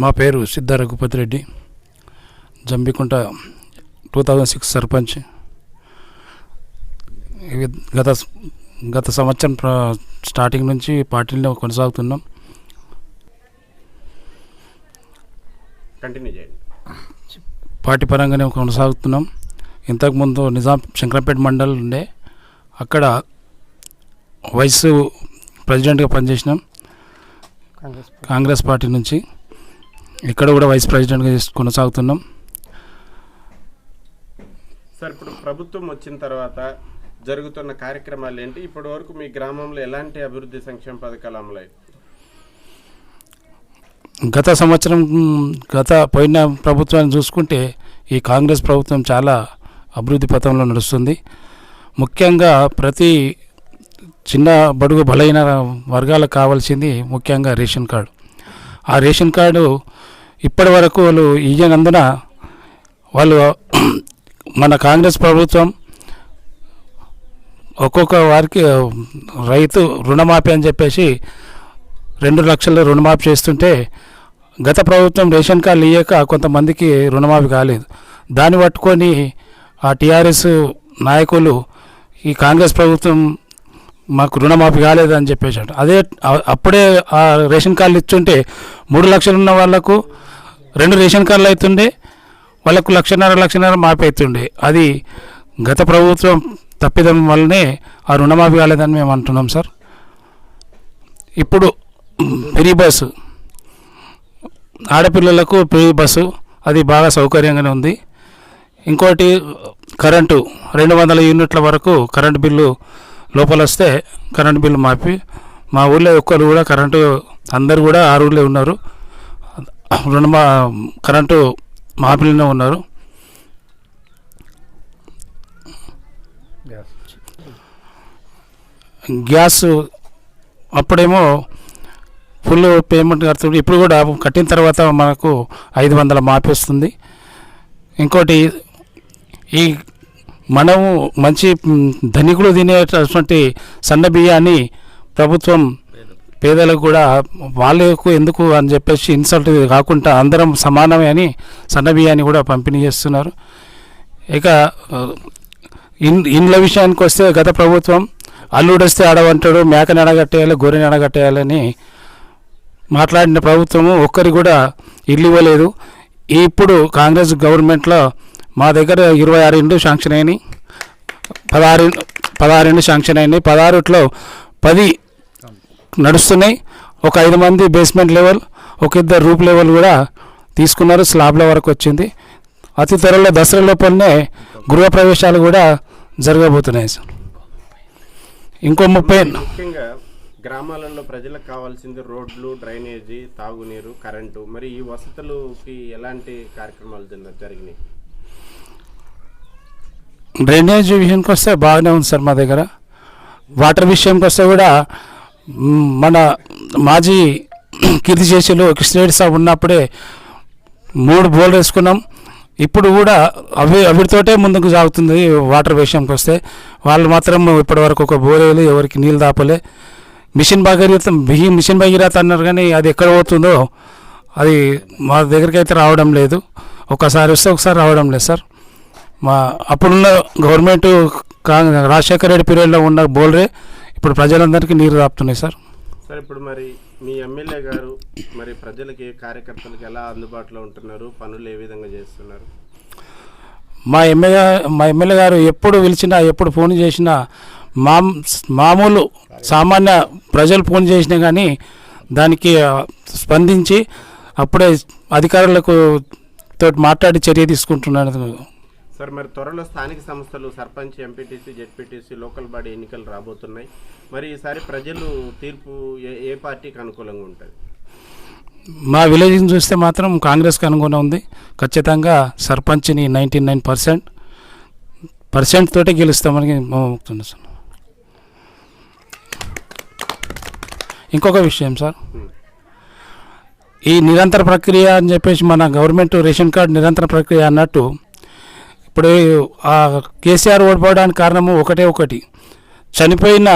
మా పేరు Siddha Raghupathi Reddy. Jambikunta two thousand six sarpanch. గత గత సంవత్సరం స్టార్టింగ్ నుంచి పార్టీలో కొనసాగుతున్నాం. కంటిన్యూ చేయండి. పార్టీ పరంగానే కొనసాగుతున్నాం. ఇంతకుముందు నిజాం శంకరంపేట మండల్ ఉండే అక్కడ వైస్ ప్రెసిడెంట్గా పనిచేసినాం. కాంగ్రెస్ పార్టీ నుంచి. ఇక్కడ కూడా వైస్ ప్రెసిడెంట్గా కొనసాగుతున్నాం. సార్ ఇప్పుడు ప్రభుత్వం వచ్చిన తర్వాత జరుగుతున్న కార్యక్రమాలు ఏంటి? ఇప్పటి వరకు మీ గ్రామంలో ఎలాంటి అభివృద్ధి సంక్షేమ పథకాలు అమలయ్యాయి? గత సంవత్సరం గత పోయిన ప్రభుత్వాన్ని చూసుకుంటే ఈ కాంగ్రెస్ ప్రభుత్వం చాలా అభివృద్ధి పథంలో నడుస్తుంది. ముఖ్యంగా ప్రతి చిన్న బడుగు బలైన వర్గాలకు కావాల్సింది ముఖ్యంగా రేషన్ కార్డు. ఆ రేషన్ కార్డు ఇప్పటి వరకు వాళ్ళు ఇయ్యనందున వాళ్ళు మన కాంగ్రెస్ ప్రభుత్వం ఒక్కొక్క వారికి రైతు రుణమాఫీ అని చెప్పేసి రెండు లక్షలు రుణమాఫీ చేస్తుంటే గత ప్రభుత్వం రేషన్ కార్డులు ఇయ్యక కొంతమందికి రుణమాఫీ కాలేదు. దాన్ని పట్టుకొని ఆ టీఆర్ఎస్ నాయకులు ఈ కాంగ్రెస్ ప్రభుత్వం మాకు రుణమాఫీ కాలేదని చెప్పేసి అదే అప్పుడే ఆ రేషన్ కార్డులు ఇచ్చుంటే మూడు లక్షలు ఉన్న వాళ్ళకు రెండు రేషన్ కార్డులు అవుతుండే వాళ్ళకు లక్షన్నర లక్షన్నర మాఫీ అవుతుండే అది గత ప్రభుత్వం తప్పిదం వల్లనే ఆ రుణమాఫీ కాలేదని మేము అంటున్నాం సార్. ఇప్పుడు ఫ్రీ బస్సు ఆడపిల్లలకు ఫ్రీ బస్సు అది బాగా సౌకర్యంగానే ఉంది. ఇంకోటి కరెంటు రెండు వందల యూనిట్ల వరకు కరెంటు బిల్లు లోపల వస్తే కరెంటు బిల్లు మాపి మా ఊళ్ళో ఒక్కరు కూడా కరెంటు అందరు కూడా ఆరు ఊళ్ళో ఉన్నారు. రెండు మా కరెంటు మాపిలోనే ఉన్నారు. గ్యాస్ అప్పుడేమో ఫుల్ పేమెంట్ కడుతుంది ఇప్పుడు కూడా కట్టిన తర్వాత మనకు ఐదు వందల మాపి వస్తుంది. ఇంకోటి ఈ మనము మంచి ధనికులు తినేటటువంటి సన్న బియ్యాన్ని ప్రభుత్వం పేదలకు కూడా వాళ్ళకు ఎందుకు అని చెప్పేసి ఇన్సల్ట్ కాకుండా అందరం సమానమే అని సన్న బియ్యాన్ని కూడా పంపిణీ చేస్తున్నారు. ఇక ఇన్ ఇండ్ల విషయానికి వస్తే గత ప్రభుత్వం అల్లుడొస్తే ఆడవంటాడు మేకని అడగట్టేయాలి గొర్రెని అడగట్టేయాలని మాట్లాడిన ప్రభుత్వము ఒక్కరి కూడా ఇల్లు ఇవ్వలేదు. ఇప్పుడు కాంగ్రెస్ గవర్నమెంట్లో మా దగ్గర ఇరవై ఆరు ఇండ్లు శాంక్షన్ అయినాయి. పదహారు పదహారు ఇండ్లు శాంక్షన్ అయినాయి. పదహారుట్లో పది నడుస్తున్నాయి. ఒక ఐదు మంది బేస్మెంట్ లెవెల్ ఒక ఇద్దరు రూప్ లెవెల్ కూడా తీసుకున్నారు. స్లాబ్ల వరకు వచ్చింది. అతి త్వరలో దసరా లోపలనే గృహప్రవేశాలు కూడా జరగబోతున్నాయి సార్. ఇంకో ముప్పై ముఖ్యంగా గ్రామాలలో ప్రజలకు కావాల్సింది రోడ్లు డ్రైనేజీ తాగునీరు కరెంటు. మరి ఈ వసతులకి ఎలాంటి కార్యక్రమాలు జరి- జరిగినాయి? డ్రైనేజ్ విషయానికి వస్తే బాగానే ఉంది సార్ మా దగ్గర. వాటర్ విషయానికి వస్తే కూడా మన మాజీ కీర్తి చేసేలు కృష్ణరెడ్డి సాబ్ ఉన్నప్పుడే మూడు బోర్లు వేసుకున్నాం. ఇప్పుడు కూడా అవి అవిటితోటే ముందుకు సాగుతుంది వాటర్ విషయంకి వస్తే. వాళ్ళు మాత్రం ఇప్పటివరకు ఒక బోరేలు ఎవరికి నీళ్ళు దాపలే మిషన్ భగీరథ బిహి మిషన్ భగీరథ అన్నారు కానీ అది ఎక్కడ పోతుందో అది మా దగ్గరికి అయితే రావడం లేదు. ఒకసారి వస్తే ఒకసారి రావడం లేదు సార్. మా అప్పుడున్న గవర్నమెంట్ రాజశేఖర రెడ్డి పీరియడ్లో ఉన్న బోల్రే ఇప్పుడు ప్రజలందరికీ నీరు రాపుతున్నాయి సార్. సార్ ఇప్పుడు మరి మీ ఎమ్మెల్యే గారు మరి ప్రజలకి కార్యకర్తలకు ఎలా అందుబాటులో ఉంటున్నారు? పనులు ఏ విధంగా చేస్తున్నారు? మా ఎమ్మెల్యే మా ఎమ్మెల్యే గారు ఎప్పుడు పిలిచినా ఎప్పుడు ఫోన్ చేసినా మా మామూలు సామాన్య ప్రజలు ఫోన్ చేసినా కానీ దానికి స్పందించి అప్పుడే అధికారులకు తోటి మాట్లాడి చర్య తీసుకుంటున్నాను. సార్ మరి త్వరలో స్థానిక సంస్థలు sarpanch MPTC ZPTC local body ఎన్నికలు రాబోతున్నాయి. మరి ఈసారి ప్రజలు తీర్పు ఏ ఏ పార్టీకి అనుకూలంగా ఉంటుంది? మా విలేజ్ని చూస్తే మాత్రం కాంగ్రెస్కి అనుగుణం ఉంది. ఖచ్చితంగా సర్పంచ్ని నైంటీ నైన్ పర్సెంట్ పర్సెంట్ తోటే గెలుస్తామని ఇంకొక విషయం సార్. ఈ నిరంతర ప్రక్రియ అని చెప్పేసి మన గవర్నమెంట్ రేషన్ కార్డు నిరంతర ప్రక్రియ అన్నట్టు ఇప్పుడు ఆ కేసీఆర్ ఓడిపోవడానికి కారణము ఒకటే ఒకటి. చనిపోయిన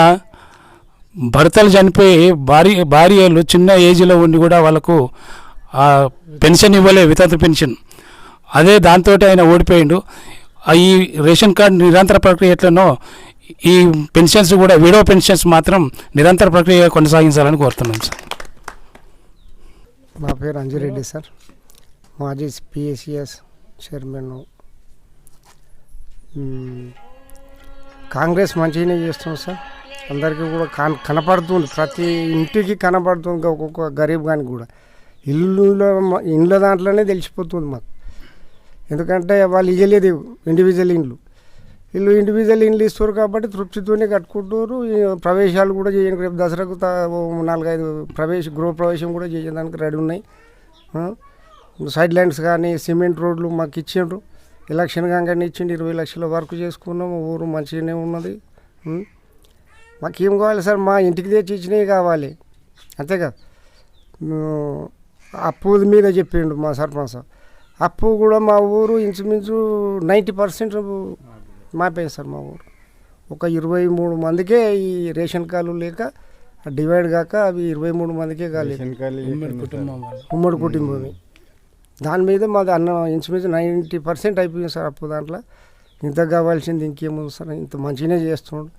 భర్తలు చనిపోయి భార్య భార్యలు చిన్న ఏజ్లో ఉండి కూడా వాళ్ళకు ఆ పెన్షన్ ఇవ్వలే వితంతు పెన్షన్. అదే దాంతో ఆయన ఓడిపోయిండు. ఈ రేషన్ కార్డు నిరంతర ప్రక్రియ ఎట్లనో ఈ పెన్షన్స్ కూడా విడో పెన్షన్స్ మాత్రం నిరంతర ప్రక్రియ కొనసాగించాలని కోరుతున్నాం సార్. మా పేరు అంజిరెడ్డి సార్. మాజీ పిఎస్సిఎస్ చైర్మన్ కాంగ్రెస్ మంచిగానే చేస్తుంది సార్. అందరికీ కూడా కన కనపడుతుంది. ప్రతి ఇంటికి కనపడుతుంది ఒక్కొక్క గరీబ్ కానీ కూడా. ఇల్లులో ఇండ్ల దాంట్లోనే తెలిసిపోతుంది మాకు. ఎందుకంటే వాళ్ళు ఇవ్వలేదు ఇండివిజువల్ ఇండ్లు. వీళ్ళు ఇండివిజువల్ ఇండ్లు ఇస్తారు కాబట్టి తృప్తితోనే కట్టుకుంటారు ప్రవేశాలు కూడా చేయండి. రేపు దసరాకు తా- ఓ నాలుగైదు ప్రవేశ గృహ ప్రవేశం కూడా చేయడానికి రెడీ ఉన్నాయి. సైడ్ లైన్స్ కానీ సిమెంట్ రోడ్లు మాకు ఇచ్చిండ్రు. ఎలక్షన్ కాగానే ఇచ్చిండు ఇరవై లక్షల వర్క్ చేసుకున్నాము ఊరు మంచిగానే ఉన్నది? మాకేం కావాలి సార్? మా ఇంటికి తెచ్చి ఇచ్చినవి కావాలి. అంతే కదా ఉం, అప్పు మీద చెప్పిండు మా సర్పంచ్ అప్పు కూడా మా ఊరు ఇంచుమించు నైంటీ పర్సెంట్ మాపోయింది సార్ మా ఊరు. ఒక ఇరవై మూడు మందికే ఈ రేషన్ కార్డులు లేక డివైడ్ కాక అవి ఇరవై మూడు మందికే కాలేదు. ఉమ్మడి కుటుంబమే. దాని మీద మాది అన్న ఇంచుమించు నైంటీ పర్సెంట్ అయిపోయింది సార్ అప్పు దాంట్లో. ఇంత కావాల్సింది ఇంకేముంది సార్ ఇంత మంచిగానే చేస్తున్నాడు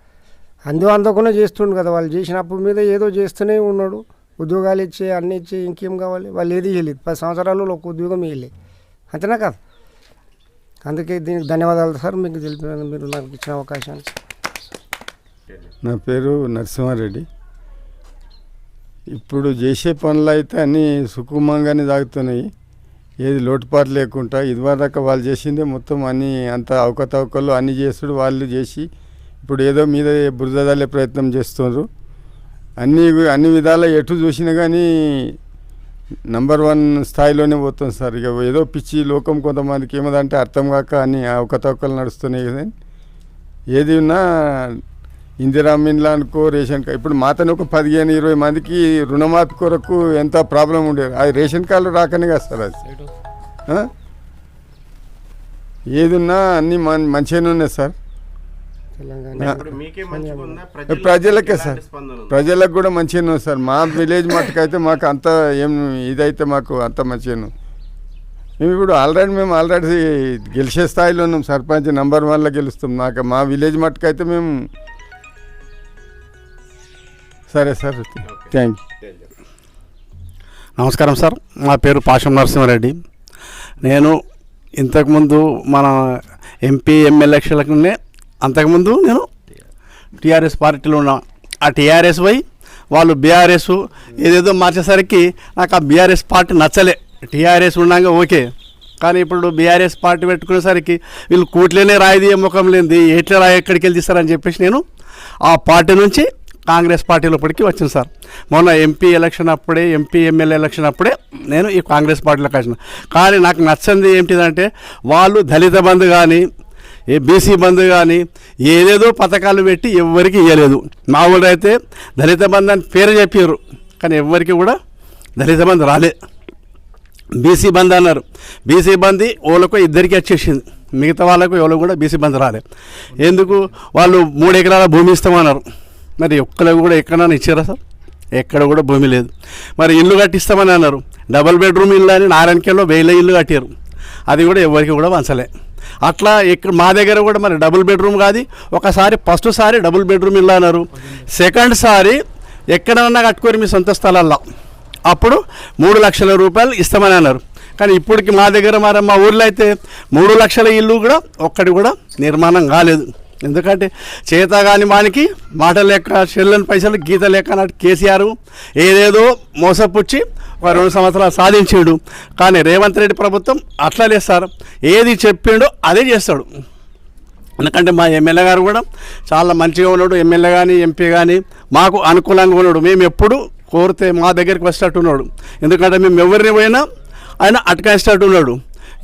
అందు అందకుండా చేస్తుండు కదా వాళ్ళు చేసిన అప్పు మీద ఏదో చేస్తూనే ఉన్నాడు. ఉద్యోగాలు ఇచ్చే అన్నీ ఇచ్చే ఇంకేం కావాలి? వాళ్ళు ఏది ఇవ్వలేదు పది సంవత్సరాలు ఒక ఉద్యోగం ఇవ్వలేదు అంతేనా కదా? అందుకే దీనికి ధన్యవాదాలు సార్ మీకు తెలిపిన మీరు నాకు ఇచ్చిన అవకాశాన్ని. నా పేరు నరసింహారెడ్డి. ఇప్పుడు చేసే పనులు అయితే అన్నీ సుకుమంగానే సాగుతున్నాయి. ఏది లోటుపాటు లేకుండా ఇదివరదాకా వాళ్ళు చేసిందే మొత్తం అన్నీ అంత అవకతవకలు అన్నీ చేస్తుడు వాళ్ళు చేసి ఇప్పుడు ఏదో మీద బురదలే ప్రయత్నం చేస్తున్నారు అన్ని అన్ని విధాల ఎటు చూసినా కానీ నంబర్ వన్ స్థాయిలోనే పోతుంది సార్. ఇక ఏదో పిచ్చి లోకం కొంతమందికి ఏమదంటే అర్థం కాక అన్ని అవకతవకలు నడుస్తున్నాయి కదా ఏది ఉన్నా ఇందిరా మిన్లా అనుకో రేషన్ కార్డు. ఇప్పుడు మాతను ఒక పదిహేను ఇరవై మందికి రుణమాఫీ కొరకు ఎంత ప్రాబ్లం ఉండేది? అది రేషన్ కార్డు రాకనే కదా సార్ అది. ఆ? ఏది ఉన్నా అన్నీ మం మంచిగానే ఉన్నాయి సార్. తెలంగాణ. ఇప్పుడు మీకే మంచిగా ఉందా ప్రజలకే సార్? ప్రజలకు కూడా మంచిగానే ఉంది సార్. మా విలేజ్ మట్టుకైతే మాకు అంత ఏం ఇదైతే మాకు అంత మంచిగానే ఉంది. మేము ఇప్పుడు ఆల్రెడీ మేము ఆల్రెడీ గెలిచే స్థాయిలో ఉన్నాం. సర్పంచ్ నంబర్ వన్లో గెలుస్తాం నాకు మా విలేజ్ మట్టుకైతే మేము సరే సార్. థ్యాంక్ యూ నమస్కారం సార్. నా పేరు పాషం నరసింహారెడ్డి. నేను ఇంతకుముందు మన ఎంపీ ఎమ్మెల్యే ఎలక్షన్లకునే అంతకుముందు నేను టీఆర్ఎస్ పార్టీలో ఉన్నా ఆ టీఆర్ఎస్ పోయి వాళ్ళు బీఆర్ఎస్ ఏదేదో మార్చేసరికి నాకు ఆ బీఆర్ఎస్ పార్టీ నచ్చలే. టీఆర్ఎస్ ఉన్నాక ఓకే. కానీ ఇప్పుడు బీఆర్ఎస్ పార్టీ పెట్టుకునేసరికి వీళ్ళు కూట్లేనే రాయిది ముఖం లేనిది. ఎట్లా రాయి ఎక్కడికి వెళ్ళి తీస్తారని చెప్పేసి నేను ఆ పార్టీ నుంచి కాంగ్రెస్ పార్టీలోపటికి వచ్చింది సార్. మొన్న ఎంపీ ఎలక్షన్ అప్పుడే ఎంపీ ఎమ్మెల్యే ఎలక్షన్ అప్పుడే నేను ఈ కాంగ్రెస్ పార్టీలోకి వచ్చిన కానీ నాకు నచ్చింది ఏంటిదంటే వాళ్ళు దళిత బంధు కానీ ఏ బీసీ బంధు కానీ ఏదేదో పథకాలు పెట్టి ఎవరికి ఇవ్వలేదు మా ఊళ్ళో అయితే దళిత బంధు అని పేరు చెప్పారు కానీ ఎవరికి కూడా దళిత బంధు రాలే. బీసీ బంద్ అన్నారు. బీసీ బంద్ ఓళ్ళకు ఇద్దరికి వచ్చేసింది. మిగతా వాళ్ళకు ఎవరు కూడా బీసీ బంద్ రాలే. ఎందుకు? వాళ్ళు మూడు ఎకరాల భూమి ఇస్తామన్నారు. మరి ఒక్కలో కూడా ఎక్కడైనా ఇచ్చారా సార్? ఎక్కడ కూడా భూమి లేదు. మరి ఇల్లు కట్టిస్తామని అన్నారు. డబుల్ బెడ్రూమ్ ఇల్లు అని నారాయణకేలో వేల ఇల్లు కట్టారు అది కూడా ఎవరికి కూడా వంచలే అట్లా ఇక్కడ మా దగ్గర కూడా మరి డబుల్ బెడ్రూమ్ కాదు ఒకసారి ఫస్ట్ సారి డబుల్ బెడ్రూమ్ ఇల్లు అన్నారు. సెకండ్ సారి ఎక్కడన్నా కట్టుకోరు మీ సొంత స్థలాల్లో. అప్పుడు మూడు లక్షల రూపాయలు ఇస్తామని అన్నారు. కానీ ఇప్పటికి మా దగ్గర మరి మా ఊర్లో అయితే మూడు లక్షల ఇల్లు కూడా ఒక్కటి కూడా నిర్మాణం కాలేదు. ఎందుకంటే చేత కాని వానికి మాట లెక్క చెల్లని పైసలు గీత లెక్క నాటి కేసీఆర్ ఏదేదో మోసపుచ్చి ఒక రెండు సంవత్సరాలు సాధించాడు. కానీ రేవంత్ రెడ్డి ప్రభుత్వం అట్లా లేదు సార్. ఏది చెప్పిండో అదే చేస్తాడు. ఎందుకంటే మా ఎమ్మెల్యే గారు కూడా చాలా మంచిగా ఉన్నాడు. ఎమ్మెల్యే కానీ ఎంపీ కానీ మాకు అనుకూలంగా ఉన్నాడు. మేము ఎప్పుడు కోరితే మా దగ్గరికి వచ్చేటట్టు ఉన్నాడు. ఎందుకంటే మేము ఎవరిని పోయినా ఆయన అటకాయించేటట్టు ఉన్నాడు.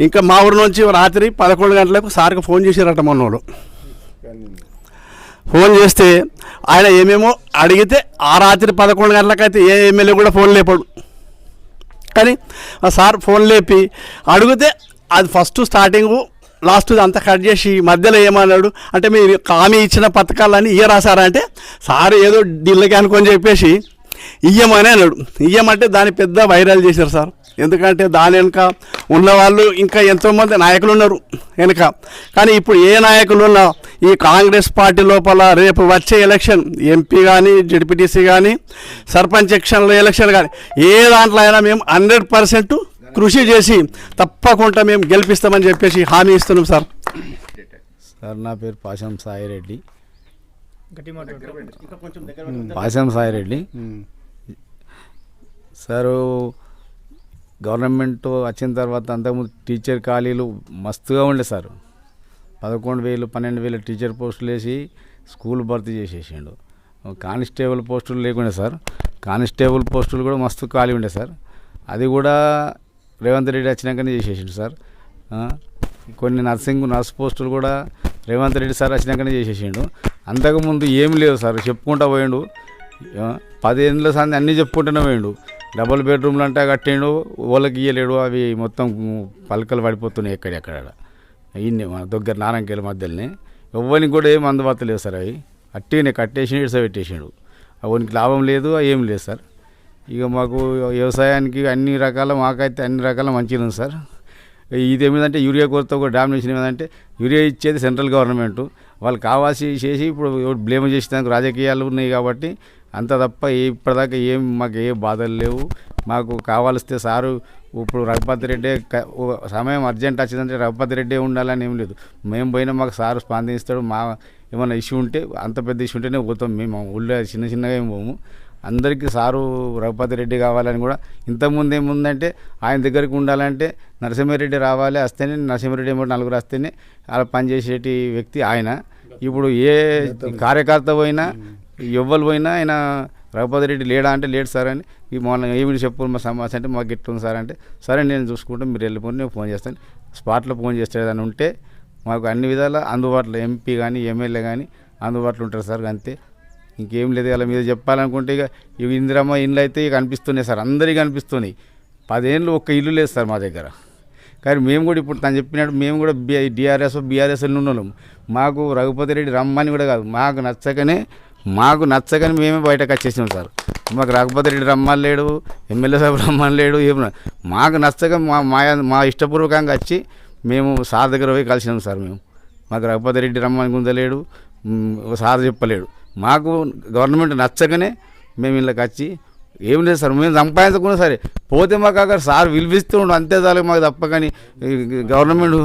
ఇంకా మా ఊరి నుంచి రాత్రి పదకొండు గంటలకు సార్కి ఫోన్ చేశారట మొన్నోడు ఫోన్ చేస్తే ఆయన ఏమేమో అడిగితే ఆ రాత్రి పదకొండు గంటలకైతే ఏ ఎమ్మెల్యే కూడా ఫోన్ లేపాడు. కానీ ఆ సార్ ఫోన్ లేపి అడిగితే అది ఫస్ట్ స్టార్టింగ్ లాస్ట్ అంతా కట్ చేసి మధ్యలో ఏమన్నాడు? అంటే మీరు హామీ ఇచ్చిన పథకాలన్నీ ఇయ్య రాసారా అంటే సార్ ఏదో ఢిల్లీకి అనుకొని చెప్పేసి ఇయ్యమని అన్నాడు. ఇయ్యమంటే దాన్ని పెద్ద వైరల్ చేశారు సార్. ఎందుకంటే దాని వెనుక ఉన్నవాళ్ళు ఇంకా ఎంతోమంది నాయకులు ఉన్నారు వెనుక. కానీ ఇప్పుడు ఏ నాయకులు ఉన్నా ఈ కాంగ్రెస్ పార్టీ లోపల రేపు వచ్చే ఎలక్షన్ ఎంపీ కానీ జడ్పీటీసీ కానీ సర్పంచ్ ఎలక్షన్లో ఎలక్షన్ కానీ ఏ దాంట్లో అయినా మేము హండ్రెడ్ పర్సెంట్ కృషి చేసి తప్పకుండా మేము గెలిపిస్తామని చెప్పేసి హామీ ఇస్తున్నాం సార్. సార్ నా పేరు పాశం సాయిరెడ్డి పాశం సాయిరెడ్డి సారు గవర్నమెంట్ వచ్చిన తర్వాత అంతకుముందు టీచర్ ఖాళీలు మస్తుగా ఉండే సార్. పదకొండు వేలు పన్నెండు వేలు టీచర్ పోస్టులు వేసి స్కూల్ భర్తీ చేసేసిండు. కానిస్టేబుల్ పోస్టులు లేకుండే సార్. కానిస్టేబుల్ పోస్టులు కూడా మస్తు ఖాళీ ఉండే సార్. అది కూడా రేవంత్ రెడ్డి వచ్చినాకనే చేసేసిండు సార్. కొన్ని నర్సింగ్ నర్స్ పోస్టులు కూడా రేవంత్ రెడ్డి సార్ వచ్చినాకనే చేసేసిండు. అంతకుముందు ఏం లేవు సార్. చెప్పుకుంటా పోయిండు. పదిహేనుల సంది అన్నీ చెప్పుకుంటూనే పోయిండు. డబుల్ బెడ్రూమ్లు అంటే కట్టిండు. వాళ్ళకి ఇయ్యలేడు. అవి మొత్తం పలకలు పడిపోతున్నాయి ఎక్కడెక్కడ. అయ్యింది మన దగ్గర నారంకేల మధ్యలోనే. ఎవ్వరికి కూడా ఏం అందుబాటు లేవు సార్ అవి. అట్టినే కట్టేసి ఇడిస పెట్టేసిండు అవనికి లాభం లేదు ఏం లేదు సార్. ఇక మాకు వ్యవసాయానికి అన్ని రకాల మాకైతే అన్ని రకాల మంచిగా ఉంది సార్. ఇది ఏమిటంటే యూరియా కొరత ఒక డామినేషన్ ఏమిటంటే యూరియా ఇచ్చేది సెంట్రల్ గవర్నమెంట్. వాళ్ళు కావాల్సి చేసి ఇప్పుడు బ్లేమ్ చేసేదానికి రాజకీయాలు ఉన్నాయి కాబట్టి అంత తప్ప ఇప్పటిదాకా ఏం మాకు ఏ బాధలు లేవు. మాకు కావాల్స్తే సారు ఇప్పుడు రఘుపతి రెడ్డి సమయం అర్జెంట్ వచ్చిందంటే రఘుపతి రెడ్డి ఉండాలని ఏం లేదు. మేము పోయినా మాకు సారు స్పందిస్తాడు మా ఏమైనా ఇష్యూ ఉంటే అంత పెద్ద ఇష్యూ ఉంటేనే పోతాం. మేము ఊళ్ళో చిన్న చిన్నగా ఏం పోము. అందరికీ సారు రఘుపతి రెడ్డి కావాలని కూడా ఇంతకుముందు ఏముందంటే ఆయన దగ్గరికి ఉండాలంటే నరసింహారెడ్డి రావాలి వస్తేనే నరసింహారెడ్డి ఏమో నలుగురు వస్తేనే అలా పనిచేసేటి వ్యక్తి ఆయన. ఇప్పుడు ఏ కార్యకర్త పోయినా ఎవ్వరు పోయినా ఆయన రఘుపతి రెడ్డి లేడా అంటే లేడు సార్ అని ఈ మొన్న ఏమిటి చెప్పు మా సమస్య అంటే మాకు ఎట్లుంది సార్ అంటే సరే నేను చూసుకుంటే మీరు వెళ్ళిపోయి నేను ఫోన్ చేస్తాను. స్పాట్లో ఫోన్ చేసేదని ఉంటే మాకు అన్ని విధాల అందుబాటులో ఎంపీ కానీ ఎమ్మెల్యే కానీ అందుబాటులో ఉంటారు సార్ అంతే. ఇంకేం లేదు ఇలా మీద చెప్పాలనుకుంటే ఇక ఇవి ఇందిరమ్మ ఇండ్లు అయితే ఇక కనిపిస్తున్నాయి సార్ అందరికీ కనిపిస్తున్నాయి. పదేళ్ళు ఒక్క ఇల్లు లేదు సార్ మా దగ్గర. కానీ మేము కూడా ఇప్పుడు తను చెప్పినట్టు మేము కూడా బి డిఆర్ఎస్ బీఆర్ఎస్ ఉన్నాం. మాకు రఘుపతి రెడ్డి రమ్మని కూడా కాదు మాకు నచ్చకనే మాకు నచ్చకని మేమే బయటకు వచ్చేసాం సార్. మాకు రఘుపతి రెడ్డి రమ్మని లేడు ఎమ్మెల్యే సాబ్ రమ్మని లేడు ఏం మాకు నచ్చక మా మా ఇష్టపూర్వకంగా వచ్చి మేము సార్ దగ్గర పోయి కలిసినాం సార్ మేము. మాకు రఘుపతి రెడ్డి రమ్మని గుందలేడు సార్ చెప్పలేడు. మాకు గవర్నమెంట్ నచ్చకనే మేము ఇళ్ళకి వచ్చి ఏం లేదు సార్ మేము సంపాదించకుండా సరే. పోతే మాకు అక్కడ సార్ విలువిస్తూ ఉండు అంతే చాలు మాకు తప్ప కానీ గవర్నమెంట్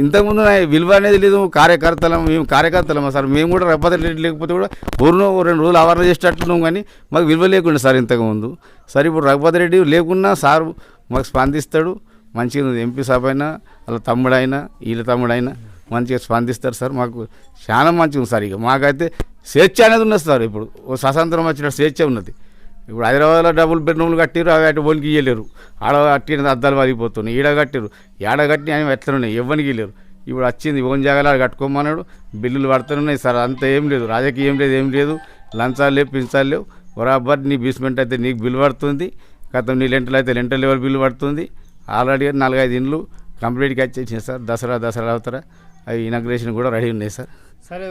ఇంతకుముందు విలువ అనేది లేదు కార్యకర్తలం మేము కార్యకర్తలం సార్? మేము కూడా రఘుపతి రెడ్డి లేకపోతే కూడా ఊరిలో రెండు రోజులు అవర్న చేసేటట్టున్నాం కానీ మాకు విలువ లేకుండా సార్ ఇంతకుముందు. సార్ ఇప్పుడు రఘుపతి రెడ్డి లేకున్నా సార్ మాకు స్పందిస్తాడు మంచిగా ఉంది. ఎంపీ సభ అయినా వాళ్ళ తమ్ముడైనా వీళ్ళ తమ్ముడైనా మంచిగా స్పందిస్తారు సార్. మాకు చాలా మంచిగా ఉంది సార్ ఇక. మాకైతే స్వేచ్ఛ అనేది ఉన్నది సార్ ఇప్పుడు. స్వతంత్రం వచ్చిన స్వేచ్ఛ ఉన్నది. ఇప్పుడు హైదరాబాద్లో డబుల్ బెడ్రూమ్లు కట్టిరు అవి అటు బోనికి ఇయ్యలేరు. ఆడ కట్టిన అద్దాలు వరిగిపోతున్నాయి ఈడ కట్టిరు ఏడ కట్టిన ఆయన ఎట్లనున్నాయి? ఇవ్వనికి ఇయ్యలేరు. ఇప్పుడు వచ్చింది ఓన్ జాగాలు కట్టుకోమన్నాడు. బిల్లులు పడుతున్నాయి సార్ అంత ఏం లేదు. రాజకీయం లేదు ఏం లేదు. లంచాలు లేవు పించాలు లేవు. బరాబర్ నీ బేస్మెంట్ అయితే నీకు బిల్లు పడుతుంది. గతం నీ లెంటలు అయితే లెంటల్ లెవెల్ బిల్లు పడుతుంది. ఆల్రెడీ నాలుగైదు ఇండ్లు కంప్లీట్గా వచ్చేసినాయి సార్. దసరా దసరా అవుతారా అవి ఇనాగ్రేషన్ కూడా రెడీ ఉన్నాయి సార్. సరే